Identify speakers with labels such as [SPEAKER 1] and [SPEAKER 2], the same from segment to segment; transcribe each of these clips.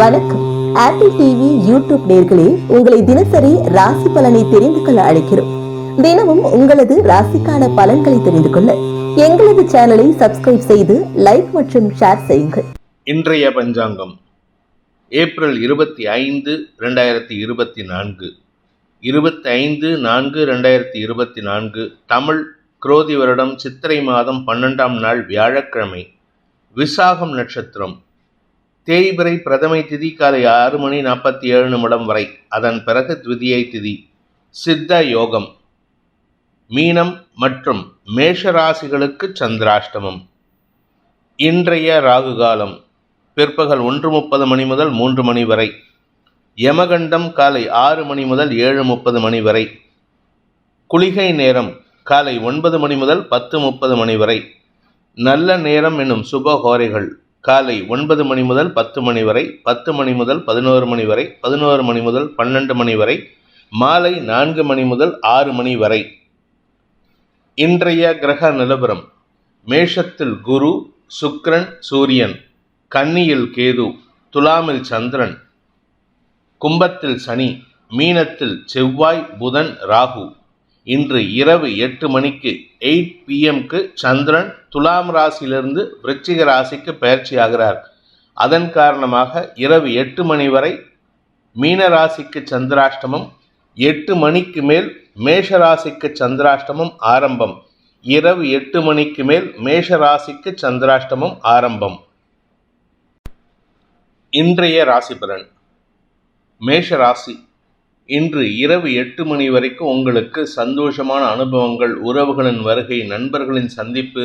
[SPEAKER 1] வணக்கம். Apple TV YouTube நேர்களே உங்களை தினசரி ராசி பலனை தெரிந்து கொள்ள அழைக்கிறோம். தினமும் உங்களது ராசிக்கான பலன்களை தெரிந்து கொள்ள எங்களது சேனலை சப்ஸ்கிரைப் செய்து லைக் மற்றும் ஷேர் செய்யுங்கள்.
[SPEAKER 2] இன்றைய பஞ்சாங்கம் ஏப்ரல் இருபத்தி ஐந்து ரெண்டாயிரத்தி இருபத்தி நான்கு. இருபத்தி ஐந்து நான்கு ரெண்டாயிரத்தி இருபத்தி நான்கு தமிழ் குரோதி வருடம் சித்திரை மாதம் பன்னெண்டாம் நாள் வியாழக்கிழமை விசாகம் நட்சத்திரம். தேய்பிறை பிரதமை திதி காலை ஆறு மணி நாற்பத்தி ஏழு நிமிடம் வரை. அதன் பிறகு த்விதியை திதி. சித்த யோகம். மீனம் மற்றும் மேஷராசிகளுக்கு சந்திராஷ்டமம். இன்றைய ராகு காலம். பிற்பகல் ஒன்று முப்பது மணி முதல் மூன்று மணி வரை. யமகண்டம் காலை ஆறு மணி முதல் ஏழு முப்பது மணி வரை. குளிகை நேரம் காலை ஒன்பது மணி முதல் பத்து முப்பது மணி வரை. நல்ல நேரம் என்னும் சுபஹோரைகள் காலை ஒன்பது மணி முதல் பத்து மணி வரை பத்து மணி முதல் பதினோரு மணி வரை பதினோரு மணி முதல் பன்னெண்டு மணி வரை மாலை நான்கு மணி முதல் ஆறு மணி வரை. இன்றைய கிரக நிலவரம் மேஷத்தில் குரு சுக்ரன் சூரியன் கன்னியில் கேது துலாமில் சந்திரன் கும்பத்தில் சனி மீனத்தில் செவ்வாய் புதன் ராகு. இன்று இரவு எட்டு மணிக்கு எயிட் பிஎம்க்கு சந்திரன் துலாம் ராசியிலிருந்து விருச்சிக ராசிக்கு பயிற்சியாகிறார். அதன் காரணமாக இரவு எட்டு மணி வரை மீன ராசிக்கு சந்திராஷ்டமம் எட்டு மணிக்கு மேல் மேஷ ராசிக்கு சந்திராஷ்டமம் ஆரம்பம் இரவு எட்டு மணிக்கு மேல் மேஷ ராசிக்கு சந்திராஷ்டமம் ஆரம்பம். இன்றைய ராசி பலன் மேஷ ராசி. இன்று இரவு எட்டு மணி வரைக்கும் உங்களுக்கு சந்தோஷமான அனுபவங்கள் உறவுகளின் வருகை நண்பர்களின் சந்திப்பு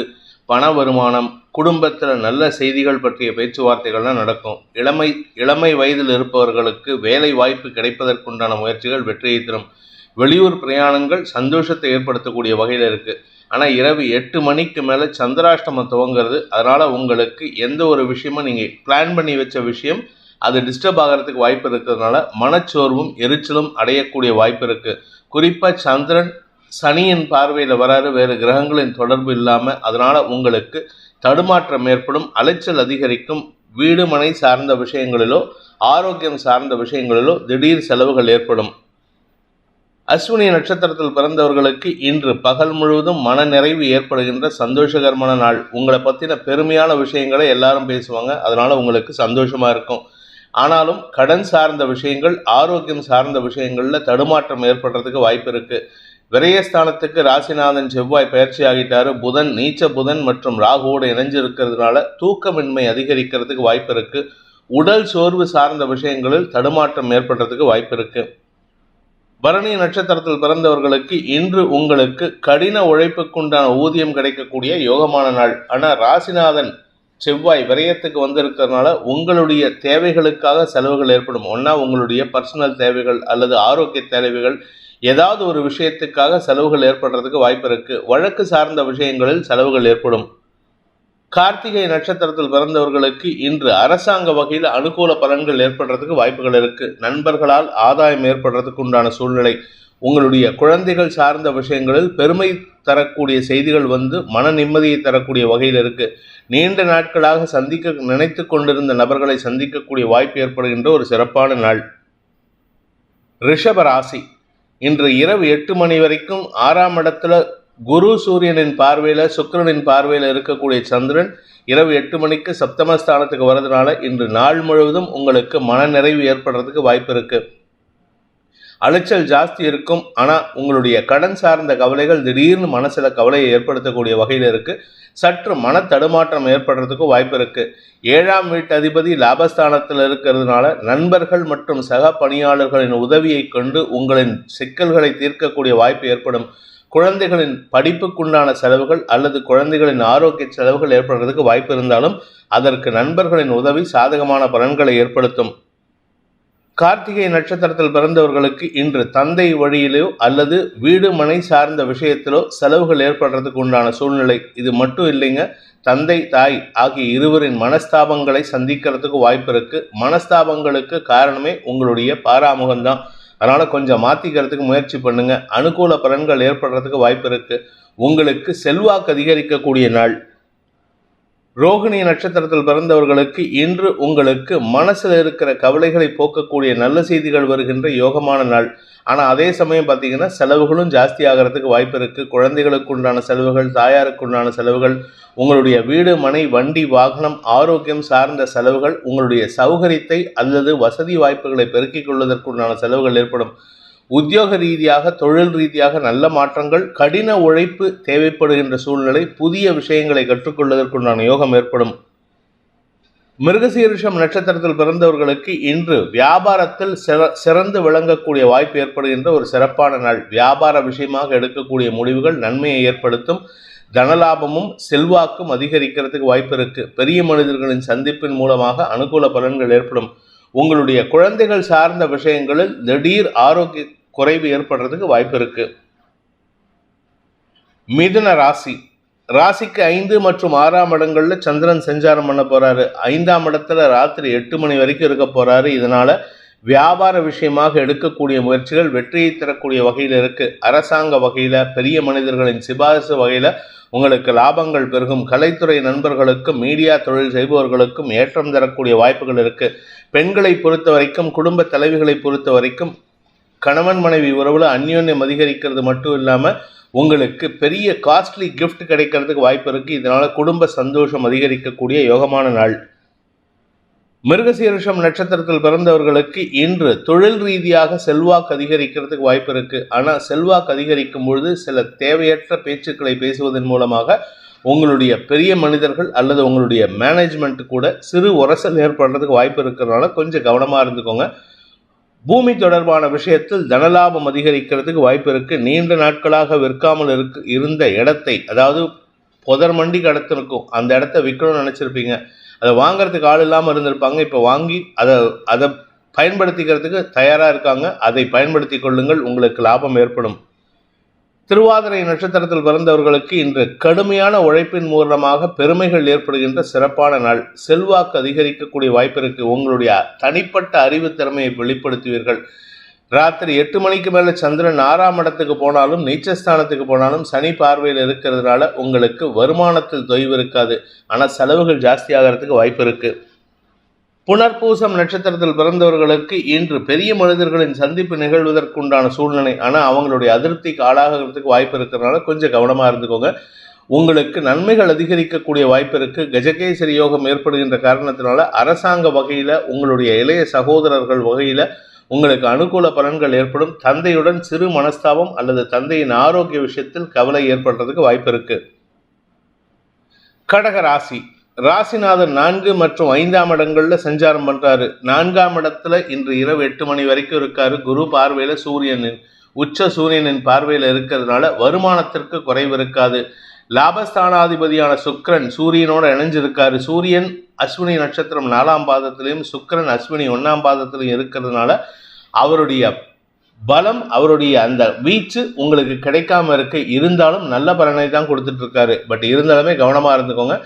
[SPEAKER 2] பண வருமானம் குடும்பத்தில் நல்ல செய்திகள் பற்றிய பேச்சுவார்த்தைகள்லாம் நடக்கும். இளமை இளமை வயதில் இருப்பவர்களுக்கு வேலை வாய்ப்பு கிடைப்பதற்குண்டான முயற்சிகள் வெற்றியை தரும். வெளியூர் பிரயாணங்கள் சந்தோஷத்தை ஏற்படுத்தக்கூடிய வகையில் இருக்குது ஆனால் இரவு எட்டு மணிக்கு மேலே சந்திராஷ்டமம் துவங்கிறது அதனால் உங்களுக்கு எந்த ஒரு விஷயமும் நீங்கள் பிளான் பண்ணி வச்ச விஷயம் அது டிஸ்டர்ப் ஆகிறதுக்கு வாய்ப்பு இருக்கிறதுனால மனச்சோர்வும் எரிச்சலும் அடையக்கூடிய வாய்ப்பு இருக்குது குறிப்பாக சந்திரன் சனியின் பார்வையில் வராது வேறு கிரகங்களின் தொடர்பு இல்லாமல் அதனால் உங்களுக்கு தடுமாற்றம் ஏற்படும் அலைச்சல் அதிகரிக்கும். வீடு மனை சார்ந்த விஷயங்களிலோ ஆரோக்கியம் சார்ந்த விஷயங்களிலோ திடீர் செலவுகள் ஏற்படும். அஸ்வினி நட்சத்திரத்தில் பிறந்தவர்களுக்கு இன்று பகல் முழுவதும் மன நிறைவு ஏற்படுகின்ற சந்தோஷகரமான நாள். உங்களை பற்றின பெருமையான விஷயங்களை எல்லாரும் பேசுவாங்க. அதனால் உங்களுக்கு சந்தோஷமாக இருக்கும். ஆனாலும் கடன் சார்ந்த விஷயங்கள் ஆரோக்கியம் சார்ந்த விஷயங்களில் தடுமாற்றம் ஏற்படுறதுக்கு வாய்ப்பு இருக்குது விரயஸ்தானத்துக்கு ராசிநாதன் செவ்வாய் பயிற்சி ஆகிட்டாரு. புதன் நீச்ச புதன் மற்றும் ராகுவோடு இணைஞ்சு இருக்கிறதுனால தூக்கமின்மை அதிகரிக்கிறதுக்கு வாய்ப்பு இருக்கு. உடல் சோர்வு சார்ந்த விஷயங்களில் தடுமாற்றம் ஏற்படுறதுக்கு வாய்ப்பு இருக்கு. பரணி நட்சத்திரத்தில் பிறந்தவர்களுக்கு இன்று உங்களுக்கு கடின உழைப்புக்குண்டான ஊதியம் கிடைக்கக்கூடிய யோகமான நாள். ஆனால் ராசிநாதன் செவ்வாய் விரயத்துக்கு வந்திருக்கிறதுனால உங்களுடைய தேவைகளுக்காக செலவுகள் ஏற்படும். ஒன்றா உங்களுடைய பர்சனல் தேவைகள் அல்லது ஆரோக்கிய தேவைகள் ஏதாவது ஒரு விஷயத்துக்காக செலவுகள் ஏற்படுறதுக்கு வாய்ப்பு இருக்கு. வழக்கு சார்ந்த விஷயங்களில் செலவுகள் ஏற்படும். கார்த்திகை நட்சத்திரத்தில் பிறந்தவர்களுக்கு இன்று அரசாங்க வகையில் அனுகூல பலன்கள் ஏற்படுறதுக்கு வாய்ப்புகள் இருக்கு. நண்பர்களால் ஆதாயம் ஏற்படுறதுக்கு உண்டான சூழ்நிலை. உங்களுடைய குழந்தைகள் சார்ந்த விஷயங்களில் பெருமை தரக்கூடிய செய்திகள் வந்து மன நிம்மதியை தரக்கூடிய வகையில் இருக்கு. நீண்ட நாட்களாக சந்திக்க நினைத்து கொண்டிருந்த நபர்களை சந்திக்கக்கூடிய வாய்ப்பு ஏற்படுகின்ற ஒரு சிறப்பான நாள். ரிஷப ராசி. இன்று இரவு எட்டு மணி வரைக்கும் ஆறாம் இடத்துல குரு சூரியனின் பார்வையில் சுக்கிரனின் பார்வையில் இருக்கக்கூடிய சந்திரன் இரவு எட்டு மணிக்கு சப்தமஸ்தானத்துக்கு வரதுனால இன்று நாள் முழுவதும் உங்களுக்கு மனநிறைவு ஏற்படுறதுக்கு வாய்ப்பு இருக்குது அலைச்சல் ஜாஸ்தி இருக்கும். ஆனால் உங்களுடைய கடன் சார்ந்த கவலைகள் திடீர்னு மனசில் கவலையை ஏற்படுத்தக்கூடிய வகையில் இருக்குது சற்று மன தடுமாற்றம் ஏற்படுறதுக்கும் வாய்ப்பு இருக்குது ஏழாம் வீட்டு அதிபதி லாபஸ்தானத்தில் இருக்கிறதுனால நண்பர்கள் மற்றும் சக பணியாளர்களின் உதவியை கொண்டு உங்களின் சிக்கல்களை தீர்க்கக்கூடிய வாய்ப்பு ஏற்படும். குழந்தைகளின் படிப்புக்குண்டான செலவுகள் அல்லது குழந்தைகளின் ஆரோக்கிய செலவுகள் ஏற்படுறதுக்கு வாய்ப்பு இருந்தாலும் அதற்கு நண்பர்களின் உதவி சாதகமான பலன்களை ஏற்படுத்தும். கார்த்திகை நட்சத்திரத்தில் பிறந்தவர்களுக்கு இன்று தந்தை வழியிலோ அல்லது வீடு மனை சார்ந்த விஷயத்திலோ செலவுகள் ஏற்படுறதுக்கு உண்டான சூழ்நிலை. இது மட்டும் இல்லைங்க தந்தை தாய் ஆகிய இருவரின் மனஸ்தாபங்களை சந்திக்கிறதுக்கு வாய்ப்பு இருக்கு. மனஸ்தாபங்களுக்கு காரணமே உங்களுடைய பாராமுகம்தான். அதனால் கொஞ்சம் மாற்றிக்கிறதுக்கு முயற்சி பண்ணுங்க. அனுகூல பலன்கள் ஏற்படுறதுக்கு வாய்ப்பு இருக்கு. உங்களுக்கு செல்வாக்கு அதிகரிக்கக்கூடிய நாள். ரோகிணி நட்சத்திரத்தில் பிறந்தவர்களுக்கு இன்று உங்களுக்கு மனசில் இருக்கிற கவலைகளை போக்கக்கூடிய நல்ல செய்திகள் வருகின்ற யோகமான நாள். ஆனால் அதே சமயம் பார்த்தீங்கன்னா செலவுகளும் ஜாஸ்தி ஆகிறதுக்கு வாய்ப்பு இருக்குது குழந்தைகளுக்கு உண்டான செலவுகள் தாயாருக்கு உண்டான செலவுகள் உங்களுடைய வீடு மனை வண்டி வாகனம் ஆரோக்கியம் சார்ந்த செலவுகள் உங்களுடைய சௌகரியத்தை அல்லது வசதி வாய்ப்புகளை பெருக்கிக் கொள்வதற்குண்டான செலவுகள் ஏற்படும். உத்தியோக ரீதியாக தொழில் ரீதியாக நல்ல மாற்றங்கள் கடின உழைப்பு தேவைப்படுகின்ற சூழ்நிலை புதிய விஷயங்களை கற்றுக்கொள்வதற்குண்டான யோகம் ஏற்படும். மிருகசீரிஷம் நட்சத்திரத்தில் பிறந்தவர்களுக்கு இன்று வியாபாரத்தில் சிற சிறந்து விளங்கக்கூடிய வாய்ப்பு ஏற்படுகின்ற ஒரு சிறப்பான நாள். வியாபார விஷயமாக எடுக்கக்கூடிய முடிவுகள் நன்மையை ஏற்படுத்தும். தனலாபமும் செல்வாக்கும் அதிகரிக்கிறதுக்கு வாய்ப்பு இருக்கு. பெரிய மனிதர்களின் சந்திப்பின் மூலமாக அனுகூல பலன்கள் ஏற்படும். உங்களுடைய குழந்தைகள் சார்ந்த விஷயங்களில் திடீர் ஆரோக்கிய குறைவு ஏற்படுறதுக்கு வாய்ப்பு இருக்கு. மிதுன ராசி. ராசிக்கு ஐந்து மற்றும் ஆறாம் இடங்களில் சந்திரன் சஞ்சாரம் பண்ண போறாரு. ஐந்தாம் இடத்துல ராத்திரி எட்டு மணி வரைக்கும் இருக்க போறாரு. இதனால வியாபார விஷயமாக எடுக்கக்கூடிய முயற்சிகள் வெற்றியை தரக்கூடிய வகையில் இருக்கு. அரசாங்க வகையில பெரிய மனிதர்களின் சிபாரிசு வகையில உங்களுக்கு லாபங்கள் பெருகும். கலைத்துறை நண்பர்களுக்கும் மீடியா தொழில் செய்பவர்களுக்கும் ஏற்றம் தரக்கூடிய வாய்ப்புகள் இருக்கு. பெண்களை பொறுத்த வரைக்கும் குடும்ப தலைவிகளை பொறுத்த வரைக்கும் கணவன் மனைவி உறவில் அந்யோன்யம் அதிகரிக்கிறது மட்டும் இல்லாமல் உங்களுக்கு பெரிய காஸ்ட்லி கிஃப்ட் கிடைக்கிறதுக்கு வாய்ப்பு இருக்குது இதனால் குடும்ப சந்தோஷம் அதிகரிக்கக்கூடிய யோகமான நாள். மிருகசீரிஷம் நட்சத்திரத்தில் பிறந்தவர்களுக்கு இன்று தொழில் ரீதியாக செல்வாக்கு அதிகரிக்கிறதுக்கு வாய்ப்பு இருக்குது ஆனால் செல்வாக்கு அதிகரிக்கும் பொழுது சில தேவையற்ற பேச்சுக்களை பேசுவதன் மூலமாக உங்களுடைய பெரிய மனிதர்கள் அல்லது உங்களுடைய மேனேஜ்மெண்ட் கூட சிறு உரசல் ஏற்படுறதுக்கு வாய்ப்பு இருக்கிறதுனால கொஞ்சம் கவனமாக இருந்துக்கோங்க. பூமி தொடர்பான விஷயத்தில் தனலாபம் அதிகரிக்கிறதுக்கு வாய்ப்பு இருக்கு. நீண்ட நாட்களாக விற்காமல் இருக்கு இருந்த இடத்தை அதாவது புதர் மண்டி கடத்திருக்கும் அந்த இடத்த விற்கணும்னு நினச்சிருப்பீங்க. அதை வாங்குறதுக்கு ஆள் இல்லாமல் இருந்திருப்பாங்க. இப்போ வாங்கி அதை அதை பயன்படுத்திக்கிறதுக்கு தயாராக இருக்காங்க. அதை பயன்படுத்தி கொள்ளுங்கள். உங்களுக்கு லாபம் ஏற்படும். திருவாதிரை நட்சத்திரத்தில் பிறந்தவர்களுக்கு இன்று கடுமையான உழைப்பின் மூலமாக பெருமைகள் ஏற்படுகின்ற சிறப்பான நாள். செல்வாக்கு அதிகரிக்கக்கூடிய வாய்ப்பிற்கு உங்களுடைய தனிப்பட்ட அறிவு திறமையை வெளிப்படுத்துவீர்கள். ராத்திரி எட்டு மணிக்கு மேலே சந்திரன் ஆறாம் இடத்துக்கு போனாலும் நீச்சஸ்தானத்துக்கு போனாலும் சனி பார்வையில் இருக்கிறதுனால உங்களுக்கு வருமானத்தில் தொய்வு இருக்காது. ஆனால் செலவுகள் ஜாஸ்தியாகிறதுக்கு வாய்ப்பு இருக்குது புனர்பூசம் நட்சத்திரத்தில் பிறந்தவர்களுக்கு இன்று பெரிய மனிதர்களின் சந்திப்பு நிகழ்வதற்குண்டான சூழ்நிலை. ஆனால் அவங்களுடைய அதிருப்திக்கு ஆளாகிறதுக்கு வாய்ப்பு இருக்கிறதுனால கொஞ்சம் கவனமாக இருந்துக்கோங்க. உங்களுக்கு நன்மைகள் அதிகரிக்கக்கூடிய வாய்ப்பு இருக்குது கஜகேசரி யோகம் ஏற்படுகின்ற காரணத்தினால அரசாங்க வகையில் உங்களுடைய இளைய சகோதரர்கள் வகையில் உங்களுக்கு அனுகூல பலன்கள் ஏற்படும். தந்தையுடன் சிறு மனஸ்தாபம் அல்லது தந்தையின் ஆரோக்கிய விஷயத்தில் கவலை ஏற்படுறதுக்கு வாய்ப்பு இருக்குது கடகராசி ராசிநாதன் நான்கு மற்றும் ஐந்தாம் இடங்களில் சஞ்சாரம் பண்ணுறாரு நான்காம் இடத்துல இன்று இரவு எட்டு மணி வரைக்கும் இருக்காரு. குரு பார்வையில் சூரியனின் உச்ச சூரியனின் பார்வையில் இருக்கிறதுனால வருமானத்திற்கு குறைவு இருக்காது. லாபஸ்தானாதிபதியான சுக்கிரன் சூரியனோட இணைஞ்சிருக்காரு. சூரியன் அஸ்வினி நட்சத்திரம் நாலாம் பாதத்திலையும் சுக்கரன் அஸ்வினி ஒன்றாம் பாதத்திலையும் இருக்கிறதுனால அவருடைய பலம் அவருடைய அந்த வீச்சு உங்களுக்கு கிடைக்காம இருக்கு இருந்தாலும் நல்ல பலனை தான் கொடுத்துட்டு இருக்காரு. பட் இருந்தாலுமே கவனமாக இருந்துக்கோங்க.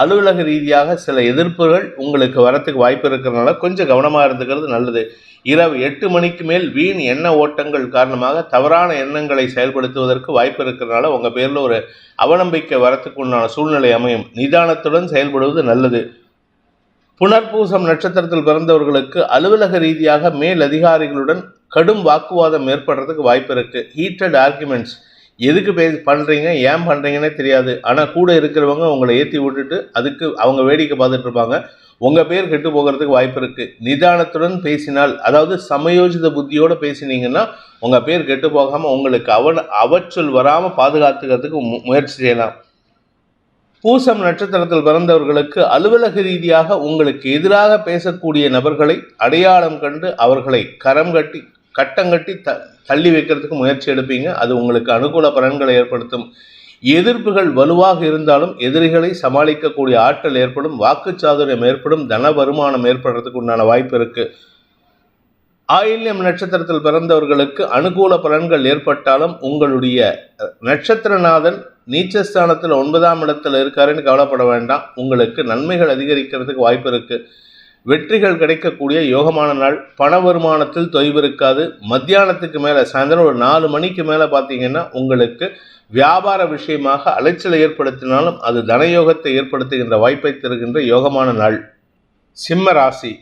[SPEAKER 2] அலுவலக ரீதியாக சில எதிர்ப்புகள் உங்களுக்கு வரத்துக்கு வாய்ப்பு இருக்கிறதுனால கொஞ்சம் கவனமாக இருந்துக்கிறது நல்லது. இரவு எட்டு மணிக்கு மேல் வீண் எண்ண ஓட்டங்கள் காரணமாக தவறான எண்ணங்களை செயல்படுத்துவதற்கு வாய்ப்பு இருக்கிறதுனால உங்கள் பேரில் ஒரு அவநம்பிக்கை வரத்துக்கு உண்டான சூழ்நிலை அமையும். நிதானத்துடன் செயல்படுவது நல்லது. புனர்பூசம் நட்சத்திரத்தில் பிறந்தவர்களுக்கு அலுவலக ரீதியாக மேல் அதிகாரிகளுடன் கடும் வாக்குவாதம் ஏற்படுறதுக்கு வாய்ப்பு இருக்குது ஹீட்டட் ஆர்குமெண்ட்ஸ் எதுக்கு பே பண்ணுறீங்க ஏன் பண்ணுறீங்கன்னே தெரியாது. ஆனால் கூட இருக்கிறவங்க உங்களை ஏற்றி விட்டுட்டு அதுக்கு அவங்க வேடிக்கை பார்த்துட்டு இருப்பாங்க. உங்கள் பேர் கெட்டு போகிறதுக்கு வாய்ப்பு இருக்குது நிதானத்துடன் பேசினால் அதாவது சமயோஜித புத்தியோடு பேசினீங்கன்னா உங்கள் பேர் கெட்டு போகாமல் உங்களுக்கு அவன் அவச்சொல் வராமல் பாதுகாத்துக்கிறதுக்கு மு- முயற்சி செய்யலாம். பூசம் நட்சத்திரத்தில் பிறந்தவர்களுக்கு அலுவலக ரீதியாக உங்களுக்கு எதிராக பேசக்கூடிய நபர்களை அடையாளம் கண்டு அவர்களை கரம் கட்டி கட்டங்கட்டி த தள்ளி வைக்கிறதுக்கு முயற்சி எடுப்பீங்க. அது உங்களுக்கு அனுகூல பலன்களை ஏற்படுத்தும். எதிர்ப்புகள் வலுவாக இருந்தாலும் எதிரிகளை சமாளிக்கக்கூடிய ஆற்றல் ஏற்படும். வாக்குச்சாதுரியம் ஏற்படும். தன வருமானம் ஏற்படுறதுக்கு உண்டான வாய்ப்பு இருக்குது ஆயில்யம் நட்சத்திரத்தில் பிறந்தவர்களுக்கு அனுகூல பலன்கள் ஏற்பட்டாலும் உங்களுடைய நட்சத்திரநாதன் நீச்சஸ்தானத்தில் ஒன்பதாம் இடத்தில் இருக்காருன்னு கவலைப்பட வேண்டாம். உங்களுக்கு நன்மைகள் அதிகரிக்கிறதுக்கு வாய்ப்பு இருக்குது வெற்றிகள் கிடைக்கக்கூடிய யோகமான நாள். பண வருமானத்தில் தொய்வு இருக்காது. மத்தியானத்துக்கு மேலே சாயந்தரம் ஒரு நாலு மணிக்கு மேலே பார்த்தீங்கன்னா உங்களுக்கு வியாபார விஷயமாக அலைச்சலை ஏற்படுத்தினாலும் அது தனயோகத்தை ஏற்படுத்துகின்ற வாய்ப்பை தருகின்ற யோகமான நாள். சிம்ம ராசி.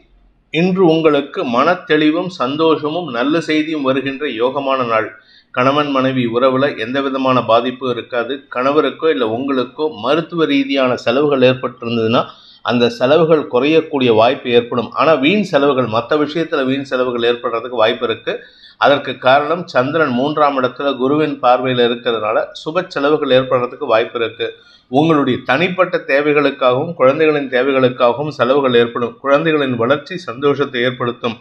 [SPEAKER 2] இன்று உங்களுக்கு மனத்தெளிவும் சந்தோஷமும் நல்ல செய்தியும் வருகின்ற யோகமான நாள். கணவன் மனைவி உறவில் எந்த விதமான பாதிப்பும் இருக்காது. கணவருக்கோ இல்லை உங்களுக்கோ மருத்துவ ரீதியான செலவுகள் ஏற்பட்டிருந்ததுன்னா அந்த செலவுகள் குறையக்கூடிய வாய்ப்பு ஏற்படும். ஆனால் வீண் செலவுகள் மற்ற விஷயத்தில் வீண் செலவுகள் ஏற்படுறதுக்கு வாய்ப்பு இருக்குது அதற்கு காரணம் சந்திரன் மூன்றாம் இடத்துல குருவின் பார்வையில் இருக்கிறதுனால சுப செலவுகள் ஏற்படுறதுக்கு வாய்ப்பு இருக்குது உங்களுடைய தனிப்பட்ட தேவைகளுக்காகவும் குழந்தைகளின் தேவைகளுக்காகவும் செலவுகள் ஏற்படும். குழந்தைகளின் வளர்ச்சி சந்தோஷத்தை ஏற்படுத்தும்.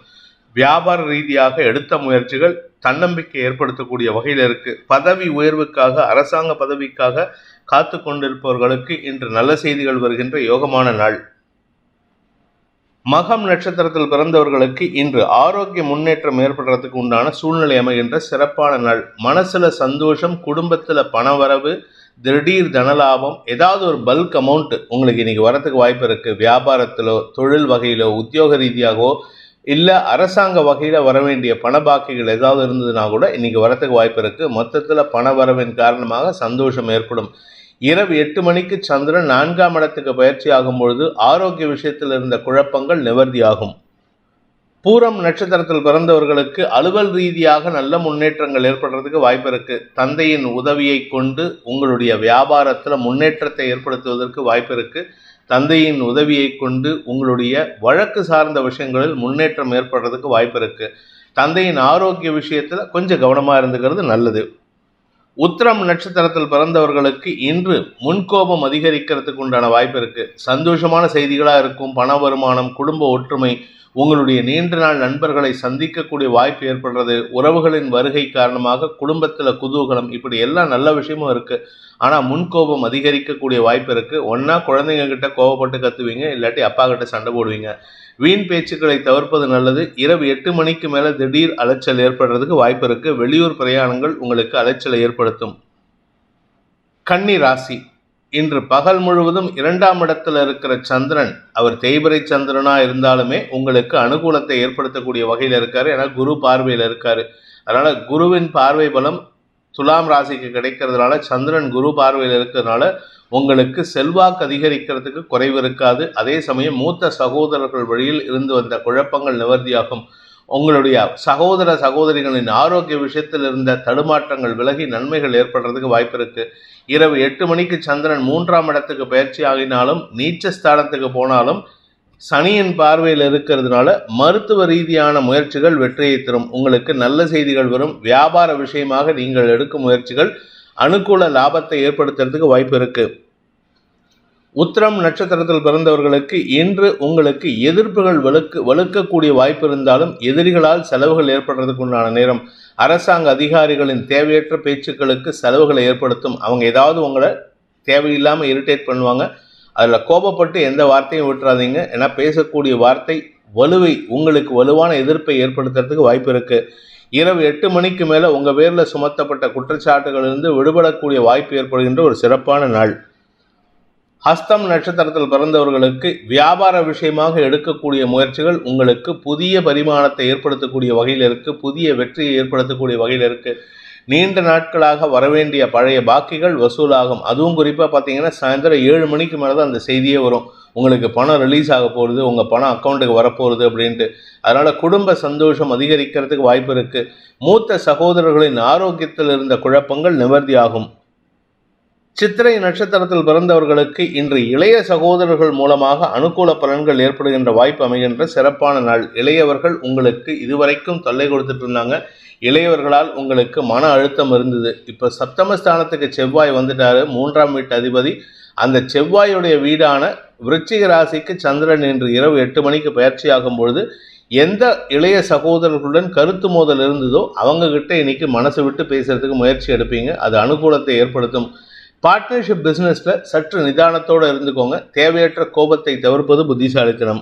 [SPEAKER 2] வியாபார ரீதியாக எடுத்த முயற்சிகள் தன்னம்பிக்கை ஏற்படுத்தக்கூடிய வகையில் இருக்குது பதவி உயர்வுக்காக அரசாங்க பதவிக்காக காத்து கொண்டிருப்பவர்களுக்கு இன்று நல்ல செய்திகள் வருகின்ற யோகமான நாள். மகம் நட்சத்திரத்தில் பிறந்தவர்களுக்கு இன்று ஆரோக்கிய முன்னேற்றம் ஏற்படுறதுக்கு உண்டான சூழ்நிலை அமைகின்ற சிறப்பான நாள். மனசுல சந்தோஷம் குடும்பத்துல பணவரவு திடீர் தனலாபம் ஏதாவது ஒரு பல்க் அமௌண்ட் உங்களுக்கு இன்னைக்கு வரத்துக்கு வாய்ப்பு இருக்கு. வியாபாரத்திலோ தொழில் வகையிலோ உத்தியோக ரீதியாகவோ இல்லை அரசாங்க வகையில் வர வேண்டிய பண பாக்கிகள் ஏதாவது இருந்ததுன்னா கூட இன்னைக்கு வரத்துக்கு வாய்ப்பு இருக்குது மொத்தத்தில் பண வரவின் காரணமாக சந்தோஷம் ஏற்படும். இரவு எட்டு மணிக்கு சந்திரன் நான்காம் இடத்துக்கு பயிற்சி ஆகும் பொழுது ஆரோக்கிய விஷயத்தில் இருந்த குழப்பங்கள் நிவர்த்தியாகும். பூரம் நட்சத்திரத்தில் பிறந்தவர்களுக்கு அலுவல் ரீதியாக நல்ல முன்னேற்றங்கள் ஏற்படுறதுக்கு வாய்ப்பு இருக்கு. தந்தையின் உதவியை கொண்டு உங்களுடைய வியாபாரத்தில் முன்னேற்றத்தை ஏற்படுத்துவதற்கு வாய்ப்பு இருக்கு. தந்தையின் உதவியை கொண்டு உங்களுடைய வழக்கு சார்ந்த விஷயங்களில் முன்னேற்றம் ஏற்படுறதுக்கு வாய்ப்பு இருக்கு. தந்தையின் ஆரோக்கிய விஷயத்தில் கொஞ்சம் கவனமாக இருந்துக்கிறது நல்லது. உத்திரம் நட்சத்திரத்தில் பிறந்தவர்களுக்கு இன்று முன்கோபம் அதிகரிக்கிறதுக்கு உண்டான வாய்ப்பு இருக்கு. சந்தோஷமான செய்திகளாக இருக்கும் பண வருமானம் குடும்ப ஒற்றுமை உங்களுடைய நீண்ட நாள் நண்பர்களை சந்திக்கக்கூடிய வாய்ப்பு ஏற்படுறது உறவுகளின் வருகை காரணமாக குடும்பத்தில் குதூகலம் இப்படி எல்லா நல்ல விஷயமும் இருக்கு. ஆனால் முன்கோபம் அதிகரிக்கக்கூடிய வாய்ப்பு இருக்கு. ஒன்றா குழந்தைங்க கிட்ட கோவப்பட்டு கத்துவீங்க இல்லாட்டி அப்பா கிட்ட சண்டை போடுவீங்க. வீண் பேச்சுக்களை தவிர்ப்பது நல்லது. இரவு எட்டு மணிக்கு மேலே திடீர் அலைச்சல் ஏற்படுறதுக்கு வாய்ப்பு இருக்கு. வெளியூர் பிரயாணங்கள் உங்களுக்கு அலைச்சலை ஏற்படுத்தும். கன்னி ராசி. இன்று பகல் முழுவதும் இரண்டாம் இடத்துல இருக்கிற சந்திரன் அவர் தேய்பிரை சந்திரனா இருந்தாலுமே உங்களுக்கு அனுகூலத்தை ஏற்படுத்தக்கூடிய வகையில் இருக்காரு. ஏன்னா குரு பார்வையில் இருக்காரு. அதனால குருவின் பார்வை பலம் துலாம் ராசிக்கு கிடைக்கிறதுனால சந்திரன் குரு பார்வையில் இருக்கிறதுனால உங்களுக்கு செல்வாக்கு அதிகரிக்கிறதுக்கு குறைவு இருக்காது. அதே சமயம் மூத்த சகோதரர்கள் வழியில் இருந்து வந்த குழப்பங்கள் நிவர்த்தியாகும். உங்களுடைய சகோதர சகோதரிகளின் ஆரோக்கிய விஷயத்தில் இருந்த தடுமாற்றங்கள் விலகி நன்மைகள் ஏற்படுறதுக்கு வாய்ப்பு இருக்கு. இரவு எட்டு மணிக்கு சந்திரன் மூன்றாம் இடத்துக்கு பயிற்சி ஆகினாலும் நீச்ச ஸ்தானத்துக்கு போனாலும் சனியின் பார்வையில் இருக்கிறதுனால மருத்துவ ரீதியான முயற்சிகள் வெற்றியை தரும். உங்களுக்கு நல்ல செய்திகள் வரும். வியாபார விஷயமாக நீங்கள் எடுக்கும் முயற்சிகள் அனுகூல லாபத்தை ஏற்படுத்துறதுக்கு வாய்ப்பு இருக்கு. உத்திரம் நட்சத்திரத்தில் பிறந்தவர்களுக்கு இன்று உங்களுக்கு எதிர்ப்புகள் வலுக்கு வலுக்கக்கூடிய வாய்ப்பு இருந்தாலும் எதிரிகளால் செலவுகள் ஏற்படுறதுக்கு உண்டான நேரம். அரசாங்க அதிகாரிகளின் தேவையற்ற பேச்சுக்களுக்கு செலவுகளை ஏற்படுத்தும். அவங்க ஏதாவது உங்களை தேவையில்லாமல் இரிட்டேட் பண்ணுவாங்க. அதில் கோபப்பட்டு எந்த வார்த்தையும் விட்டுறாதீங்க. ஏன்னா பேசக்கூடிய வார்த்தை வலுவை உங்களுக்கு வலுவான எதிர்ப்பை ஏற்படுத்துறதுக்கு வாய்ப்பு இருக்குது இரவு எட்டு மணிக்கு மேலே உங்கள் பேரில் சுமத்தப்பட்ட குற்றச்சாட்டுகளிலிருந்து விடுபடக்கூடிய வாய்ப்பு ஏற்படுகின்ற ஒரு சிறப்பான நாள். ஹஸ்தம் நட்சத்திரத்தில் பிறந்தவர்களுக்கு வியாபார விஷயமாக எடுக்கக்கூடிய முயற்சிகள் உங்களுக்கு புதிய பரிமாணத்தை ஏற்படுத்தக்கூடிய வகையில் இருக்குது புதிய வெற்றியை ஏற்படுத்தக்கூடிய வகையில் இருக்குது நீண்ட நாட்களாக வரவேண்டிய பழைய பாக்கிகள் வசூலாகும். அதுவும் குறிப்பாக பார்த்தீங்கன்னா சாயந்தரம் ஏழு மணிக்கு மேலே தான் அந்த செய்தியே வரும். உங்களுக்கு பணம் ரிலீஸ் ஆக போகிறது உங்கள் பணம் அக்கௌண்ட்டுக்கு வரப்போகிறது அப்படின்ட்டு. அதனால் குடும்ப சந்தோஷம் அதிகரிக்கிறதுக்கு வாய்ப்பு இருக்குது மூத்த சகோதரர்களின் ஆரோக்கியத்தில் இருந்த குழப்பங்கள் நிவர்த்தியாகும். சித்திரை நட்சத்திரத்தில் பிறந்தவர்களுக்கு இன்று இளைய சகோதரர்கள் மூலமாக அனுகூல பலன்கள் ஏற்படுகின்ற வாய்ப்பு அமைகின்ற சிறப்பான நாள். இளையவர்கள் உங்களுக்கு இதுவரைக்கும் தொல்லை கொடுத்துட்டு இருந்தாங்க. இளையவர்களால் உங்களுக்கு மன அழுத்தம் இருந்தது. இப்போ சப்தமஸ்தானத்துக்கு செவ்வாய் வந்துட்டாரு. மூன்றாம் வீட்டு அதிபதி. அந்த செவ்வாயுடைய வீடான விருச்சிக ராசிக்கு சந்திரன் இன்று இரவு எட்டு மணிக்கு பயிற்சியாகும் பொழுது எந்த இளைய சகோதரர்களுடன் கருத்து மோதல் இருந்ததோ அவங்க கிட்ட இன்னைக்கு மனசு விட்டு பேசுறதுக்கு முயற்சி எடுப்பீங்க. அது அனுகூலத்தை ஏற்படுத்தும். பார்ட்னர்ஷிப் பிஸ்னஸில் சற்று நிதானத்தோடு இருந்துக்கோங்க. தேவையற்ற கோபத்தை தவிர்ப்பது புத்திசாலித்தனம்.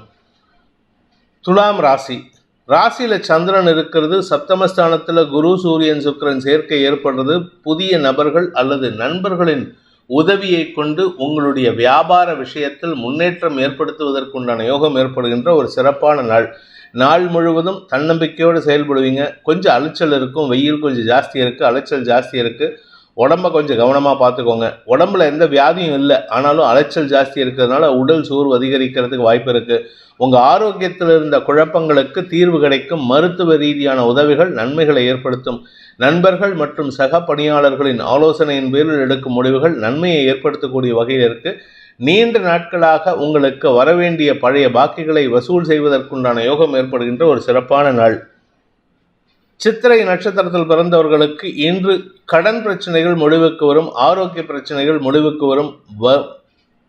[SPEAKER 2] துலாம் ராசி. ராசியில் சந்திரன் இருக்கிறது சப்தமஸ்தானத்தில் குரு சூரியன் சுக்கிரன் சேர்க்கை ஏற்படுறது புதிய நபர்கள் அல்லது நண்பர்களின் உதவியை கொண்டு உங்களுடைய வியாபார விஷயத்தில் முன்னேற்றம் ஏற்படுத்துவதற்குண்டான யோகம் ஏற்படுகின்ற ஒரு சிறப்பான நாள். நாள் முழுவதும் தன்னம்பிக்கையோடு செயல்படுவீங்க. கொஞ்சம் அலைச்சல் இருக்கும் வெயில் கொஞ்சம் ஜாஸ்தி இருக்குது அலைச்சல் ஜாஸ்தி இருக்குது உடம்ப கொஞ்சம் கவனமாக பார்த்துக்கோங்க உடம்புல எந்த வியாதியும் இல்லை. ஆனாலும் அலைச்சல் ஜாஸ்தி இருக்கிறதுனால உடல் சோர்வு அதிகரிக்கிறதுக்கு வாய்ப்பு இருக்குது உங்கள் ஆரோக்கியத்தில் இருந்த குழப்பங்களுக்கு தீர்வு கிடைக்கும். மருத்துவ ரீதியான உதவிகள் நன்மைகளை ஏற்படுத்தும். நண்பர்கள் மற்றும் சக பணியாளர்களின் ஆலோசனையின் பேரில் எடுக்கும் முடிவுகள் நன்மையை ஏற்படுத்தக்கூடிய வகையில் இருக்கு. நீண்ட நாட்களாக உங்களுக்கு வரவேண்டிய பழைய பாக்கிகளை வசூல் செய்வதற்குண்டான யோகம் ஏற்படுகின்ற ஒரு சிறப்பான நாள். சித்திரை நட்சத்திரத்தில் பிறந்தவர்களுக்கு இன்று கடன் பிரச்சனைகள் முடிவுக்கு வரும் ஆரோக்கிய பிரச்சனைகள் முடிவுக்கு வரும் வ-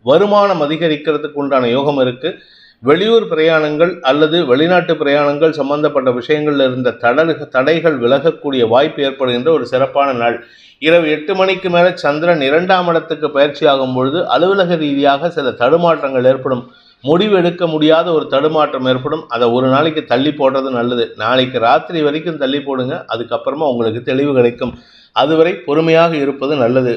[SPEAKER 2] வருமானம் அதிகரிக்கிறதுக்கு உண்டான யோகம் இருக்கு. வெளியூர் பிரயாணங்கள் அல்லது வெளிநாட்டு பிரயாணங்கள் சம்பந்தப்பட்ட விஷயங்களில் இருந்த தடல் தடைகள் விலகக்கூடிய வாய்ப்பு ஏற்படுகின்ற ஒரு சிறப்பான நாள். இரவு எட்டு மணிக்கு மேலே சந்திரன் இரண்டாம் இடத்துக்கு பயிற்சி ஆகும் பொழுது அலுவலக ரீதியாக சில தடுமாற்றங்கள் ஏற்படும். முடிவு எடுக்க முடியாத ஒரு தடுமாற்றம் ஏற்படும். அதை ஒரு நாளைக்கு தள்ளி போடுறது நல்லது. நாளைக்கு ராத்திரி வரைக்கும் தள்ளி போடுங்க. அதுக்கப்புறமா உங்களுக்கு தெளிவு கிடைக்கும். அதுவரை பொறுமையாக இருப்பது நல்லது.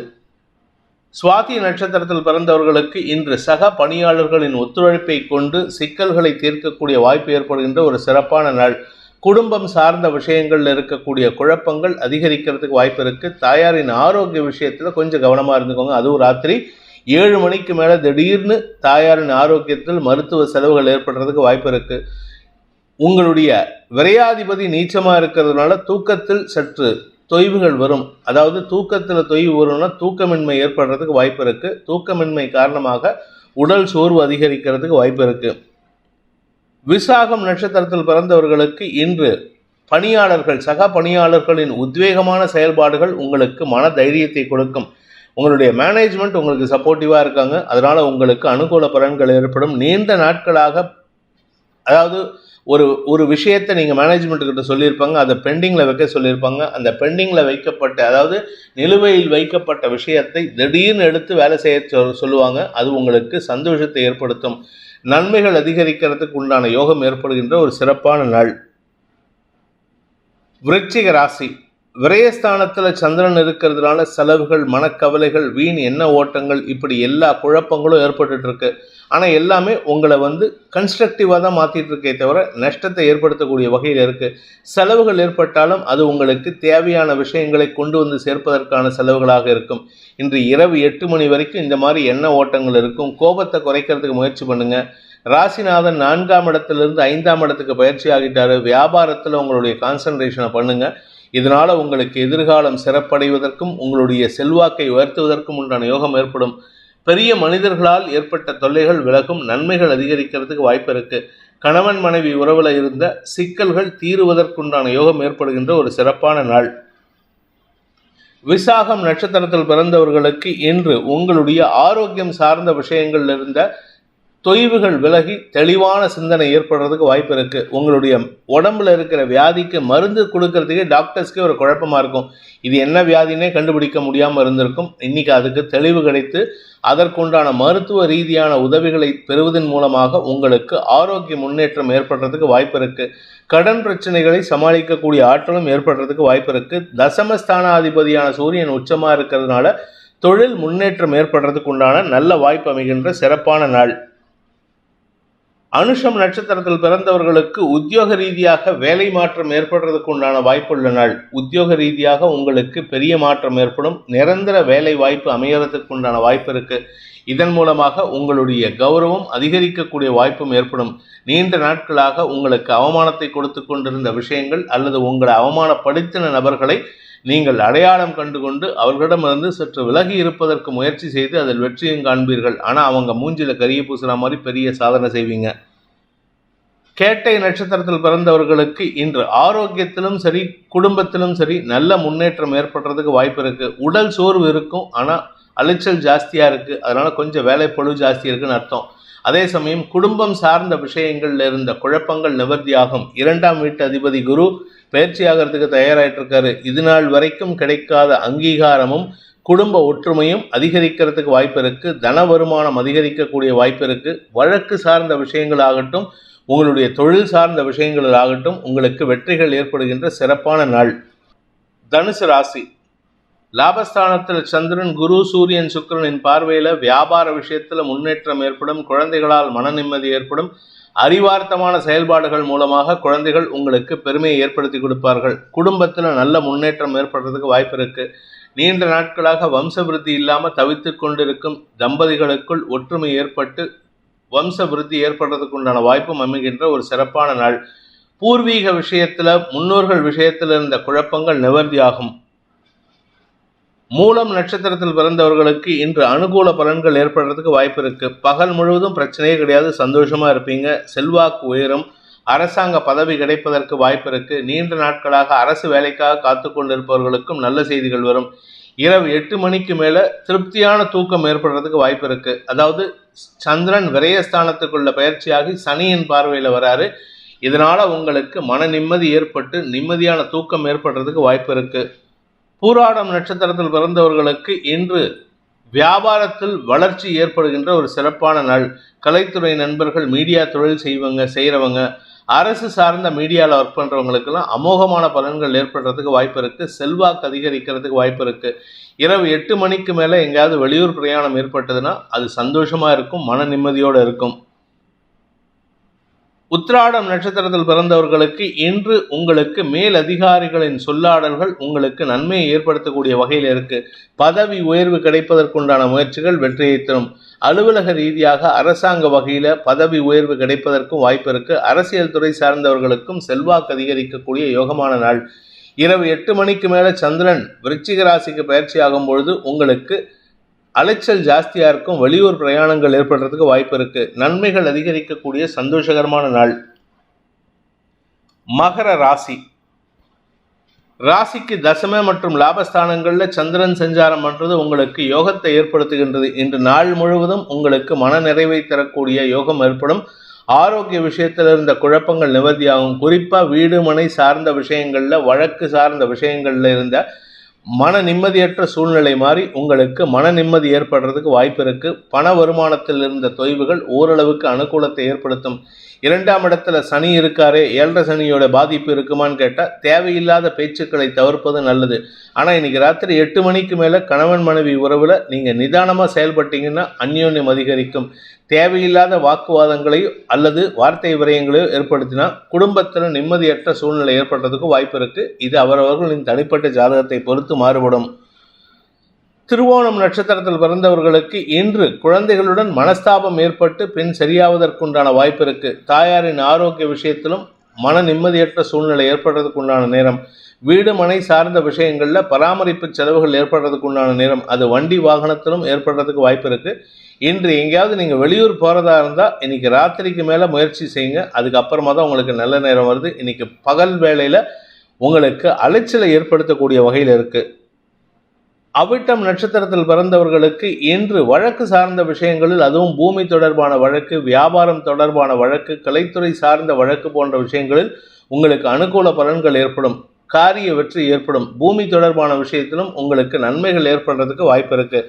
[SPEAKER 2] சுவாதி நட்சத்திரத்தில் பிறந்தவர்களுக்கு இன்று சக பணியாளர்களின் ஒத்துழைப்பை கொண்டு சிக்கல்களை தீர்க்கக்கூடிய வாய்ப்பு ஏற்படுகின்ற ஒரு சிறப்பான நாள். குடும்பம் சார்ந்த விஷயங்களில் இருக்கக்கூடிய குழப்பங்கள் அதிகரிக்கிறதுக்கு வாய்ப்பு இருக்குது தாயாரின் ஆரோக்கிய விஷயத்தில் கொஞ்சம் கவனமாக இருந்துக்கோங்க. அதுவும் ராத்திரி ஏழு மணிக்கு மேலே திடீர்னு தாயாரின் ஆரோக்கியத்தில் மருத்துவ செலவுகள் ஏற்படுறதுக்கு வாய்ப்பு இருக்கு. உங்களுடைய விரையாதிபதி நீச்சமாக இருக்கிறதுனால தூக்கத்தில் சற்று தொய்வுகள் வரும். அதாவது தூக்கத்தில் தொய்வு வரும்னா தூக்கமின்மை ஏற்படுறதுக்கு வாய்ப்பு இருக்கு. தூக்கமின்மை காரணமாக உடல் சோர்வு அதிகரிக்கிறதுக்கு வாய்ப்பு இருக்கு. விசாகம் நட்சத்திரத்தில் பிறந்தவர்களுக்கு இன்று பணியாளர்கள் சக பணியாளர்களின் உத்வேகமான செயல்பாடுகள் உங்களுக்கு மன தைரியத்தை கொடுக்கும். உங்களுடைய மேனேஜ்மெண்ட் உங்களுக்கு சப்போர்ட்டிவாக இருக்காங்க. அதனால் உங்களுக்கு அனுகூல பலன்கள் ஏற்படும். நீண்ட நாட்களாக அதாவது ஒரு ஒரு விஷயத்தை நீங்கள் மேனேஜ்மெண்ட் கிட்ட சொல்லியிருப்பாங்க அதை பெண்டிங்கில் வைக்க சொல்லியிருப்பாங்க. அந்த பெண்டிங்கில் வைக்கப்பட்ட அதாவது நிலுவையில் வைக்கப்பட்ட விஷயத்தை திடீர்னு எடுத்து வேலை செய்ய சொல்லுவாங்க. அது உங்களுக்கு சந்தோஷத்தை ஏற்படுத்தும். நன்மைகள் அதிகரிக்கிறதுக்கு உண்டான யோகம் ஏற்படுகின்ற ஒரு சிறப்பான நாள். விருச்சிக ராசி. விரயஸ்தானத்தில் சந்திரன் இருக்கிறதுனால செலவுகள் மனக்கவலைகள் வீண் எண்ண ஓட்டங்கள் இப்படி எல்லா குழப்பங்களும் ஏற்பட்டுட்டு இருக்கு ஆனால் எல்லாமே உங்களை வந்து கன்ஸ்ட்ரக்டிவாக தான் மாற்றிட்டு இருக்கே தவிர நஷ்டத்தை ஏற்படுத்தக்கூடிய வகையில் இருக்கு. செலவுகள் ஏற்பட்டாலும் அது உங்களுக்கு தேவையான விஷயங்களை கொண்டு வந்து சேர்ப்பதற்கான செலவுகளாக இருக்கும். இன்று இரவு எட்டு மணி வரைக்கும் இந்த மாதிரி எண்ண ஓட்டங்கள் இருக்கும். கோபத்தை குறைக்கிறதுக்கு முயற்சி பண்ணுங்க. ராசிநாதன் நான்காம் இடத்திலிருந்து ஐந்தாம் இடத்துக்கு பயிற்சி ஆகிட்டாரு. வியாபாரத்தில் உங்களுடைய கான்சன்ட்ரேஷனை பண்ணுங்கள் இதனால் உங்களுக்கு எதிர்காலம் சிறப்படைவதற்கும் உங்களுடைய செல்வாக்கை உயர்த்துவதற்கும் உண்டான யோகம் ஏற்படும். பெரிய மனிதர்களால் ஏற்பட்ட தொல்லைகள் விலகும் நன்மைகள் அதிகரிக்கிறதுக்கு வாய்ப்பு இருக்கு. கணவன் மனைவி உறவில் இருந்த சிக்கல்கள் தீருவதற்குண்டான யோகம் ஏற்படுகின்ற ஒரு சிறப்பான நாள். விசாகம் நட்சத்திரத்தில் பிறந்தவர்களுக்கு இன்று உங்களுடைய ஆரோக்கியம் சார்ந்த விஷயங்கள் இருந்த தொய்வுகள் விலகி தெளிவான சிந்தனை ஏற்படுறதுக்கு வாய்ப்பு இருக்கு. உங்களுடைய உடம்புல இருக்கிற வியாதிக்கு மருந்து கொடுக்கறதுக்கே டாக்டர்ஸ்க்கே ஒரு குழப்பமா இருக்கும். இது என்ன வியாதினே கண்டுபிடிக்க முடியாமல் இருந்திருக்கும். இன்னைக்கு அதுக்கு தெளிவு கிடைத்து அதற்குண்டான மருத்துவ ரீதியான உதவிகளை பெறுவதன் மூலமாக உங்களுக்கு ஆரோக்கிய முன்னேற்றம் ஏற்படுறதுக்கு வாய்ப்பு இருக்கு. கடன் பிரச்சனைகளை சமாளிக்கக்கூடிய ஆற்றலும் ஏற்படுறதுக்கு வாய்ப்பு இருக்கு. தசமஸ்தானாதிபதியான சூரியன் உச்சமாக இருக்கிறதுனால தொழில் முன்னேற்றம் ஏற்படுறதுக்கு உண்டான நல்ல வாய்ப்பு அமைகின்ற சிறப்பான நாள். அனுஷம் நட்சத்திரத்தில் பிறந்தவர்களுக்கு உத்தியோக ரீதியாக வேலை மாற்றம் ஏற்படுறதுக்கு உண்டான வாய்ப்புள்ள நாள். உத்தியோக ரீதியாக உங்களுக்கு பெரிய மாற்றம் ஏற்படும். நிரந்தர வேலை வாய்ப்பு அமையறதுக்கு உண்டான வாய்ப்பு இருக்கு. இதன் மூலமாக உங்களுடைய கௌரவம் அதிகரிக்கக்கூடிய வாய்ப்பும் ஏற்படும். நீண்ட நாட்களாக உங்களுக்கு அவமானத்தை கொடுத்து கொண்டிருந்த விஷயங்கள் அல்லது உங்களை அவமானப்படுத்தின நபர்களை நீங்கள் அடையாளம் கண்டுகொண்டு அவர்களிடமிருந்து சற்று விலகி இருப்பதற்கு முயற்சி செய்து அதில் வெற்றியும் காண்பீர்கள். ஆனால் அவங்க மூஞ்சில கரிய பூசுற மாதிரி பெரிய சாதனை செய்வீங்க. கேட்டை நட்சத்திரத்தில் பிறந்தவர்களுக்கு இன்று ஆரோக்கியத்திலும் சரி குடும்பத்திலும் சரி நல்ல முன்னேற்றம் ஏற்படுறதுக்கு வாய்ப்பு இருக்கு. உடல் சோர்வு இருக்கும் ஆனால் அலைச்சல் ஜாஸ்தியாக இருக்கு. அதனால கொஞ்சம் வேலைப்பளு ஜாஸ்தி இருக்குன்னு அர்த்தம். அதே சமயம் குடும்பம் சார்ந்த விஷயங்கள்ல இருந்த குழப்பங்கள் நிவர்த்தியாகும். இரண்டாம் வீட்டு அதிபதி குரு பயிற்சி தயாராகிட்டு இருக்காரு இது நாள் வரைக்கும் கிடைக்காத அங்கீகாரமும் குடும்ப ஒற்றுமையும் அதிகரிக்கிறதுக்கு வாய்ப்பு இருக்கு. தன வருமானம் அதிகரிக்கக்கூடிய வாய்ப்பு இருக்கு. வழக்கு சார்ந்த விஷயங்கள் ஆகட்டும் உங்களுடைய தொழில் சார்ந்த விஷயங்கள் ஆகட்டும் உங்களுக்கு வெற்றிகள் ஏற்படுகின்ற சிறப்பான நாள். தனுசு ராசி. லாபஸ்தானத்தில் சந்திரன் குரு சூரியன் சுக்கிரனின் பார்வையில் வியாபார விஷயத்தில் முன்னேற்றம் ஏற்படும். குழந்தைகளால் மன நிம்மதி ஏற்படும். அறிவார்த்தமான செயல்பாடுகள் மூலமாக குழந்தைகள் உங்களுக்கு பெருமையை ஏற்படுத்தி கொடுப்பார்கள். குடும்பத்தில் நல்ல முன்னேற்றம் ஏற்படுறதுக்கு வாய்ப்பு இருக்கு. நீண்ட நாட்களாக வம்சவிருத்தி இல்லாமல் தவித்து கொண்டிருக்கும் தம்பதிகளுக்குள் ஒற்றுமை ஏற்பட்டு வம்ச விருத்தி ஏற்படுறதுக்கு உண்டான வாய்ப்பும் அமைகின்ற ஒரு சிறப்பான நாள். பூர்வீக விஷயத்தில் முன்னோர்கள் விஷயத்தில் இருந்த குழப்பங்கள் நிவர்த்தியாகும். மூலம் நட்சத்திரத்தில் பிறந்தவர்களுக்கு இன்று அனுகூல பலன்கள் ஏற்படுறதுக்கு வாய்ப்பு இருக்கு. பகல் முழுவதும் பிரச்சனையே கிடையாது சந்தோஷமா இருப்பீங்க. செல்வாக்கு உயரும். அரசாங்க பதவி கிடைப்பதற்கு வாய்ப்பு இருக்கு. நீண்ட நாட்களாக அரசு வேலைக்காக காத்து கொண்டிருப்பவர்களுக்கும் நல்ல செய்திகள் வரும். இரவு எட்டு மணிக்கு மேல திருப்தியான தூக்கம் ஏற்படுறதுக்கு வாய்ப்பு இருக்கு. அதாவது சந்திரன் விரயஸ்தானத்துக்குள்ள பயிற்சியாகி சனியின் பார்வையில வராரு. இதனால உங்களுக்கு மன நிம்மதி ஏற்பட்டு நிம்மதியான தூக்கம் ஏற்படுறதுக்கு வாய்ப்பு இருக்கு. பூராடம் நட்சத்திரத்தில் பிறந்தவர்களுக்கு இன்று வியாபாரத்தில் வளர்ச்சி ஏற்படுகின்ற ஒரு சிறப்பான நாள். கலைத்துறை நண்பர்கள் மீடியா தொழில் செய்வங்க செய்கிறவங்க அரசு சார்ந்த மீடியாவில் ஒர்க் பண்ணுறவங்களுக்கெல்லாம் அமோகமான பலன்கள் ஏற்படுறதுக்கு வாய்ப்பு இருக்குது செல்வாக்கு அதிகரிக்கிறதுக்கு வாய்ப்பு இருக்குது இரவு எட்டு மணிக்கு மேலே எங்கேயாவது வெளியூர் பிரயாணம் ஏற்பட்டதுன்னா அது சந்தோஷமாக இருக்கும் மன நிம்மதியோடு இருக்கும். உத்திராடம் நட்சத்திரத்தில் பிறந்தவர்களுக்கு இன்று உங்களுக்கு மேல் அதிகாரிகளின் சொல்லாடல்கள் உங்களுக்கு நன்மையை ஏற்படுத்தக்கூடிய வகையில் இருக்கு. பதவி உயர்வு கிடைப்பதற்குண்டான முயற்சிகள் வெற்றியை தரும். அலுவலக ரீதியாக அரசாங்க வகையில் பதவி உயர்வு கிடைப்பதற்கும் வாய்ப்பு இருக்கு. அரசியல் துறை சார்ந்தவர்களுக்கும் செல்வாக்கு அதிகரிக்கக்கூடிய யோகமான நாள். இரவு எட்டு மணிக்கு மேலே சந்திரன் விருச்சிக ராசிக்கு பயிற்சி ஆகும் பொழுது உங்களுக்கு அலைச்சல் ஜாஸ்தியாக இருக்கும் வெளியூர் பிரயாணங்கள் ஏற்படுறதுக்கு வாய்ப்பு இருக்கு. நன்மைகள் அதிகரிக்கக்கூடிய சந்தோஷகரமான நாள். மகர ராசி. ராசிக்கு தசம மற்றும் லாபஸ்தானங்களில் சந்திரன் சஞ்சாரம் பண்ணுறது உங்களுக்கு யோகத்தை ஏற்படுத்துகின்றது. இன்று நாள் முழுவதும் உங்களுக்கு மன நிறைவை தரக்கூடிய யோகம் ஏற்படும். ஆரோக்கிய விஷயத்தில் இருந்த குழப்பங்கள் நிவர்த்தியாகும். குறிப்பாக வீடு மனை சார்ந்த விஷயங்களில் வழக்கு சார்ந்த விஷயங்களில் இருந்த மன நிம்மதியற்ற சூழ்நிலை மாறி உங்களுக்கு மன நிம்மதி ஏற்படுறதுக்கு வாய்ப்பு இருக்குது பண வருமானத்தில் இருந்த தொய்வுகள் ஓரளவுக்கு அனுகூலத்தை ஏற்படுத்தும். இரண்டாம் இடத்துல சனி இருக்காரே ஏழரை சனியோட பாதிப்பு இருக்குமான்னு கேட்டால் தேவையில்லாத பேச்சுக்களை தவிர்ப்பது நல்லது. ஆனால் இன்னைக்கு ராத்திரி எட்டு மணிக்கு மேலே கணவன் மனைவி உறவில் நீங்கள் நிதானமாக செயல்பட்டீங்கன்னா அந்யோன்யம் அதிகரிக்கும். தேவையில்லாத வாக்குவாதங்களையோ அல்லது வார்த்தை விரயங்களையோ ஏற்படுத்தினா குடும்பத்தில் நிம்மதியற்ற சூழ்நிலை ஏற்படுறதுக்கு வாய்ப்பு இருக்குது இது அவரவர்களின் தனிப்பட்ட ஜாதகத்தை பொறுத்து மாறுபடும். திருவோணம் நட்சத்திரத்தில் பிறந்தவர்களுக்கு இன்று குழந்தைகளுடன் மனஸ்தாபம் ஏற்பட்டு பின் சரியாவதற்குண்டான வாய்ப்பு இருக்கு தாயாரின் ஆரோக்கிய விஷயத்திலும் மன நிம்மதியற்ற சூழ்நிலை ஏற்படுறதுக்கு உண்டான நேரம். வீடு மனை சார்ந்த விஷயங்களில் பராமரிப்பு செலவுகள் ஏற்படுறதுக்கு உண்டான நேரம். அது வண்டி வாகனத்திலும் ஏற்படுறதுக்கு வாய்ப்பு இருக்கு இன்று எங்கேயாவது நீங்கள் வெளியூர் போகிறதா இருந்தால் இன்னைக்கு ராத்திரிக்கு மேலே முயற்சி செய்யுங்க. அதுக்கப்புறமா தான் உங்களுக்கு நல்ல நேரம் வருது. இன்னைக்கு பகல் வேளையில் உங்களுக்கு அலைச்சலை ஏற்படுத்தக்கூடிய வகையில் இருக்குது அவிட்டம் நட்சத்திரத்தில் பிறந்தவர்களுக்கு இன்று வழக்கு சார்ந்த விஷயங்களில் அதுவும் பூமி தொடர்பான வழக்கு வியாபாரம் தொடர்பான வழக்கு கலைத்துறை சார்ந்த வழக்கு போன்ற விஷயங்களில் உங்களுக்கு அனுகூல பலன்கள் ஏற்படும் காரிய வெற்றி ஏற்படும். பூமி தொடர்பான விஷயத்திலும் உங்களுக்கு நன்மைகள் ஏற்படுறதுக்கு வாய்ப்பு இருக்கு.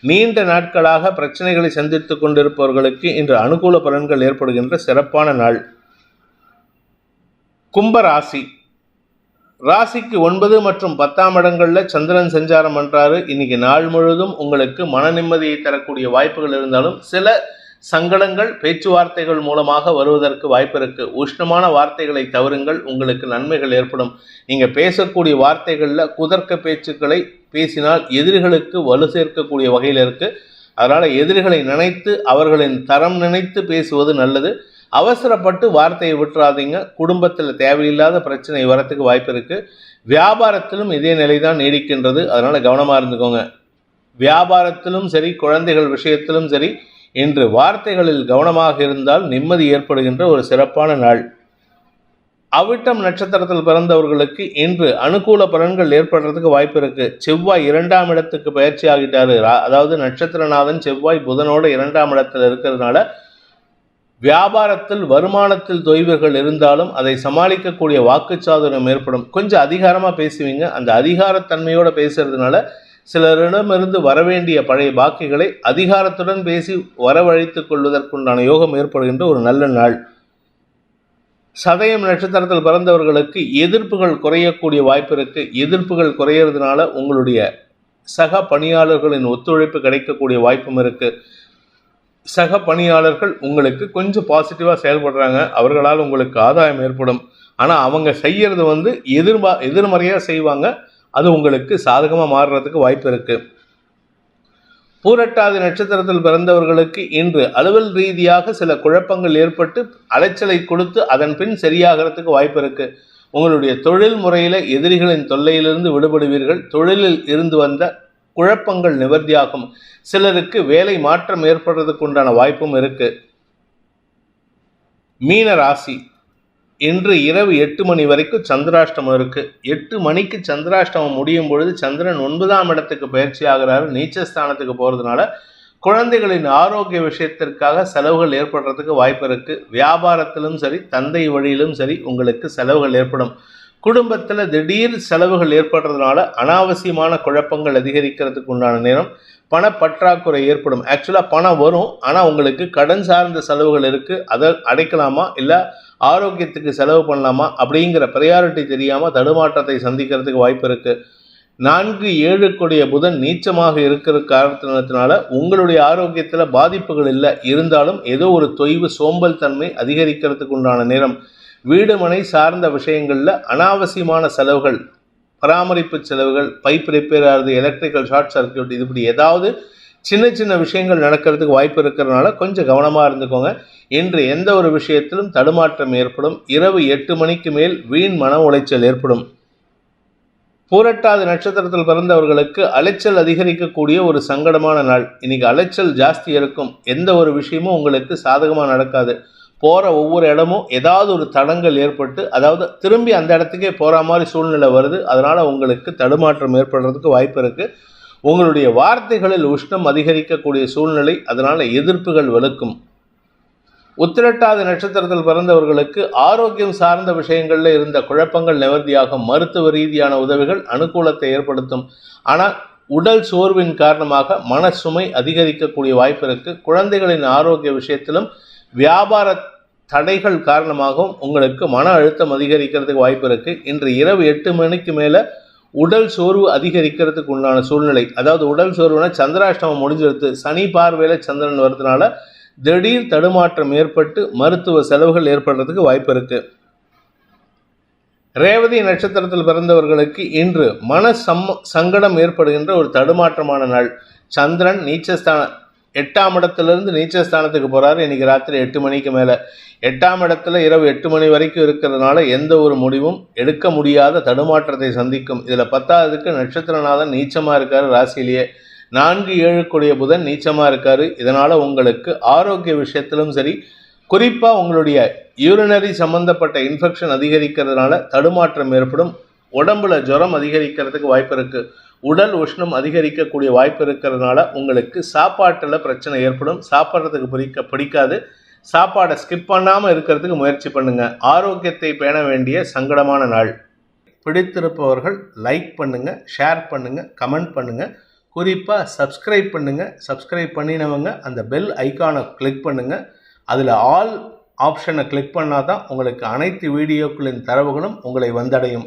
[SPEAKER 2] நீண்ட நாட்களாக பிரச்சனைகளை சந்தித்து கொண்டிருப்பவர்களுக்கு இன்று அனுகூல பலன்கள் ஏற்படுகின்ற சிறப்பான நாள். கும்பராசி ராசிக்கு ஒன்பது மற்றும் பத்தாம் இடங்களில் சந்திரன் சஞ்சாரம் பண்ணுறாரு இன்னைக்கு நாள் முழுவதும் உங்களுக்கு மன நிம்மதியை தரக்கூடிய வாய்ப்புகள் இருந்தாலும் சில சங்கடங்கள் பேச்சுவார்த்தைகள் மூலமாக வருவதற்கு வாய்ப்பு இருக்குது உஷ்ணமான வார்த்தைகளை தவறுங்கள் உங்களுக்கு நன்மைகள் ஏற்படும். நீங்கள் பேசக்கூடிய வார்த்தைகளில் குதர்க்க பேச்சுக்களை பேசினால் எதிரிகளுக்கு வலு சேர்க்கக்கூடிய வகையில் இருக்குது அதனால் எதிரிகளை நினைத்து அவர்களின் தரம் நினைத்து பேசுவது நல்லது. அவசரப்பட்டு வார்த்தையை விட்டுறாதீங்க. குடும்பத்தில் தேவையில்லாத பிரச்சனை வரத்துக்கு வாய்ப்பு இருக்குது வியாபாரத்திலும் இதே நிலை தான் நீடிக்கின்றது. அதனால் கவனமாக இருந்துக்கோங்க. வியாபாரத்திலும் சரி குழந்தைகள் விஷயத்திலும் சரி இன்று வார்த்தைகளில் கவனமாக இருந்தால் நிம்மதி ஏற்படுகின்ற ஒரு சிறப்பான நாள். அவிட்டம் நட்சத்திரத்தில் பிறந்தவர்களுக்கு இன்று அனுகூல பலன்கள் ஏற்படுறதுக்கு வாய்ப்பு இருக்குது செவ்வாய் இரண்டாம் இடத்துக்கு பயிற்சி ஆகிட்டாரு. ரா- அதாவது நட்சத்திரநாதன் செவ்வாய் புதனோட இரண்டாம் இடத்தில் இருக்கிறதுனால வியாபாரத்தில் வருமானத்தில் தொய்வுகள் இருந்தாலும் அதை சமாளிக்கக்கூடிய வாக்குச்சாதுரியம் ஏற்படும். கொஞ்சம் அதிகாரமாக பேசுவீங்க. அந்த அதிகாரத்தன்மையோடு பேசுறதுனால சிலரிடமிருந்து வரவேண்டிய பழைய பாக்கிகளை அதிகாரத்துடன் பேசி வரவழைத்து கொள்வதற்குண்டான யோகம் ஏற்படுகின்ற ஒரு நல்ல நாள். சதயம் நட்சத்திரத்தில் பிறந்தவர்களுக்கு எதிர்ப்புகள் குறையக்கூடிய வாய்ப்பு இருக்குது எதிர்ப்புகள் குறையிறதுனால உங்களுடைய சக பணியாளர்களின் ஒத்துழைப்பு கிடைக்கக்கூடிய வாய்ப்பும் இருக்குது சக பணியாளர்கள் உங்களுக்கு கொஞ்சம் பாசிட்டிவாக செயல்படுறாங்க. அவர்களால் உங்களுக்கு ஆதாயம் ஏற்படும். ஆனால் அவங்க செய்கிறது வந்து எதிர்பா எதிர்மறையாக செய்வாங்க. அது உங்களுக்கு சாதகமாக மாறுறதுக்கு வாய்ப்பு இருக்கு. பூரட்டாதி நட்சத்திரத்தில் பிறந்தவர்களுக்கு இன்று அலுவல் ரீதியாக சில குழப்பங்கள் ஏற்பட்டு அலைச்சலை கொடுத்து அதன் பின் சரியாகிறதுக்கு வாய்ப்பு இருக்கு. உங்களுடைய தொழில் முறையில் எதிரிகளின் தொல்லையிலிருந்து விடுபடுவீர்கள். தொழிலில் இருந்து வந்த குழப்பங்கள் நிவர்த்தியாகும். சிலருக்கு வேலை மாற்றம் ஏற்படுறதுக்கு உண்டான வாய்ப்பும் இருக்கு. மீன ராசி. இன்று இரவு எட்டு மணி வரைக்கும் சந்திராஷ்டமம் இருக்கு. எட்டு மணிக்கு சந்திராஷ்டமம் முடியும் பொழுது சந்திரன் ஒன்பதாம் இடத்துக்கு பயிற்சி ஆகிறாரு. நீச்சஸ்தானத்துக்கு போறதுனால குழந்தைகளின் ஆரோக்கிய விஷயத்திற்காக செலவுகள் ஏற்படுறதுக்கு வாய்ப்பு இருக்கு. வியாபாரத்திலும் சரி தந்தை வழியிலும் சரி உங்களுக்கு செலவுகள் ஏற்படும். குடும்பத்தில் திடீர் செலவுகள் ஏற்படுறதுனால அனாவசியமான குழப்பங்கள் அதிகரிக்கிறதுக்கு உண்டான நேரம் பணப்பற்றாக்குறை ஏற்படும். ஆக்சுவலாக பணம் வரும் ஆனால் உங்களுக்கு கடன் சார்ந்த செலவுகள் இருக்குது அதை அடைக்கலாமா? இல்லை ஆரோக்கியத்துக்கு செலவு பண்ணலாமா? அப்படிங்கிற ப்ரையாரிட்டி தெரியாமல் தடுமாற்றத்தை சந்திக்கிறதுக்கு வாய்ப்பு இருக்குது நான்கு ஏழு கொடிய புதன் நீச்சமாக இருக்கிற காரணத்தினால உங்களுடைய ஆரோக்கியத்தில் பாதிப்புகள் இல்லை. இருந்தாலும் ஏதோ ஒரு தொய்வு சோம்பல் தன்மை அதிகரிக்கிறதுக்கு உண்டான நேரம். வீடு மனை சார்ந்த விஷயங்களில் அனாவசியமான செலவுகள் பராமரிப்பு செலவுகள் பைப் ரிப்பேர் ஆகுது எலக்ட்ரிக்கல் ஷார்ட் சர்க்கியூட் இதுபடி ஏதாவது சின்ன சின்ன விஷயங்கள் நடக்கிறதுக்கு வாய்ப்பு இருக்கிறதுனால கொஞ்சம் கவனமாக இருந்துக்கோங்க. இன்று எந்த ஒரு விஷயத்திலும் தடுமாற்றம் ஏற்படும். இரவு எட்டு மணிக்கு மேல் வீண் மன உளைச்சல் ஏற்படும். பூரட்டாதி நட்சத்திரத்தில் பிறந்தவர்களுக்கு அலைச்சல் அதிகரிக்கக்கூடிய ஒரு சங்கடமான நாள். இன்னைக்கு அலைச்சல் ஜாஸ்தி இருக்கும். எந்த ஒரு விஷயமும் உங்களுக்கு சாதகமாக நடக்காது. போகிற ஒவ்வொரு இடமும் ஏதாவது ஒரு தடங்கள் ஏற்பட்டு அதாவது திரும்பி அந்த இடத்துக்கே போகிற மாதிரி சூழ்நிலை வருது. அதனால் உங்களுக்கு தடுமாற்றம் ஏற்படுறதுக்கு வாய்ப்பு இருக்குது உங்களுடைய வார்த்தைகளில் உஷ்ணம் அதிகரிக்கக்கூடிய சூழ்நிலை அதனால் எதிர்ப்புகள் வலுக்கும் உத்திரட்டாதி நட்சத்திரத்தில் பிறந்தவர்களுக்கு ஆரோக்கியம் சார்ந்த விஷயங்களில் இருந்த குழப்பங்கள் நிவர்த்தியாகும். மருத்துவ ரீதியான உதவிகள் அனுகூலத்தை ஏற்படுத்தும். ஆனால் உடல் சோர்வின் காரணமாக மன சுமை அதிகரிக்கக்கூடிய வாய்ப்பு இருக்குது குழந்தைகளின் ஆரோக்கிய விஷயத்திலும் வியாபார தடைகள் காரணமாகவும் உங்களுக்கு மன அழுத்தம் அதிகரிக்கிறதுக்கு வாய்ப்பு இருக்குது இன்று இரவு எட்டு மணிக்கு மேலே உடல் சோர்வு அதிகரிக்கிறதுக்கு உண்டான சூழ்நிலை. அதாவது உடல் சோர்வுனா சந்திராஷ்டமம் முடிஞ்சிருது சனி பார்வையில் சந்திரன் வரதுனால திடீர் தடுமாற்றம் ஏற்பட்டு மருத்துவ செலவுகள் ஏற்படுறதுக்கு வாய்ப்பு இருக்குது ரேவதி நட்சத்திரத்தில் பிறந்தவர்களுக்கு இன்று மன சம் சங்கடம் ஏற்படுகின்ற ஒரு தடுமாற்றமான நாள். சந்திரன் நீச்சஸ்தான எட்டாம் இடத்திலிருந்து நீச்சஸ்தானத்துக்கு போகிறாரு இன்றைக்கி ராத்திரி எட்டு மணிக்கு மேலே. எட்டாம் இடத்துல இரவு எட்டு மணி வரைக்கும் இருக்கிறதுனால எந்த ஒரு முடிவும் எடுக்க முடியாத தடுமாற்றத்தை சந்திக்கும். இதில் பத்தாவதுக்கு நட்சத்திரநாதன் நீச்சமாக இருக்கார் ராசியிலேயே. நான்கு ஏழு கூடிய புதன் நீச்சமாக இருக்கார். இதனால் உங்களுக்கு ஆரோக்கிய விஷயத்திலும் சரி குறிப்பாக உங்களுடைய யூரினரி சம்பந்தப்பட்ட இன்ஃபெக்ஷன் அதிகரிக்கிறதுனால தடுமாற்றம் ஏற்படும். உடம்புல ஜுரம் அதிகரிக்கிறதுக்கு வாய்ப்பு இருக்குது உடல் உஷ்ணம் அதிகரிக்கக்கூடிய வாய்ப்பு இருக்கிறதுனால உங்களுக்கு சாப்பாட்டில் பிரச்சனை ஏற்படும். சாப்பிட்றதுக்கு பிடிக்க பிடிக்காது. சாப்பாடை ஸ்கிப் பண்ணாமல் இருக்கிறதுக்கு முயற்சி பண்ணுங்கள் ஆரோக்கியத்தை பேண வேண்டிய சங்கடமான நாள். பிடித்திருப்பவர்கள் லைக் பண்ணுங்கள் ஷேர் பண்ணுங்கள் கமெண்ட் பண்ணுங்கள் குறிப்பாக சப்ஸ்கிரைப் பண்ணுங்கள் சப்ஸ்கிரைப் பண்ணினவங்க அந்த பெல் ஐக்கானை கிளிக் பண்ணுங்கள் அதில் ஆல் ஆப்ஷனை கிளிக் பண்ணால் தான் உங்களுக்கு அனைத்து வீடியோக்களின் தரவுகளும் உங்களை வந்தடையும்.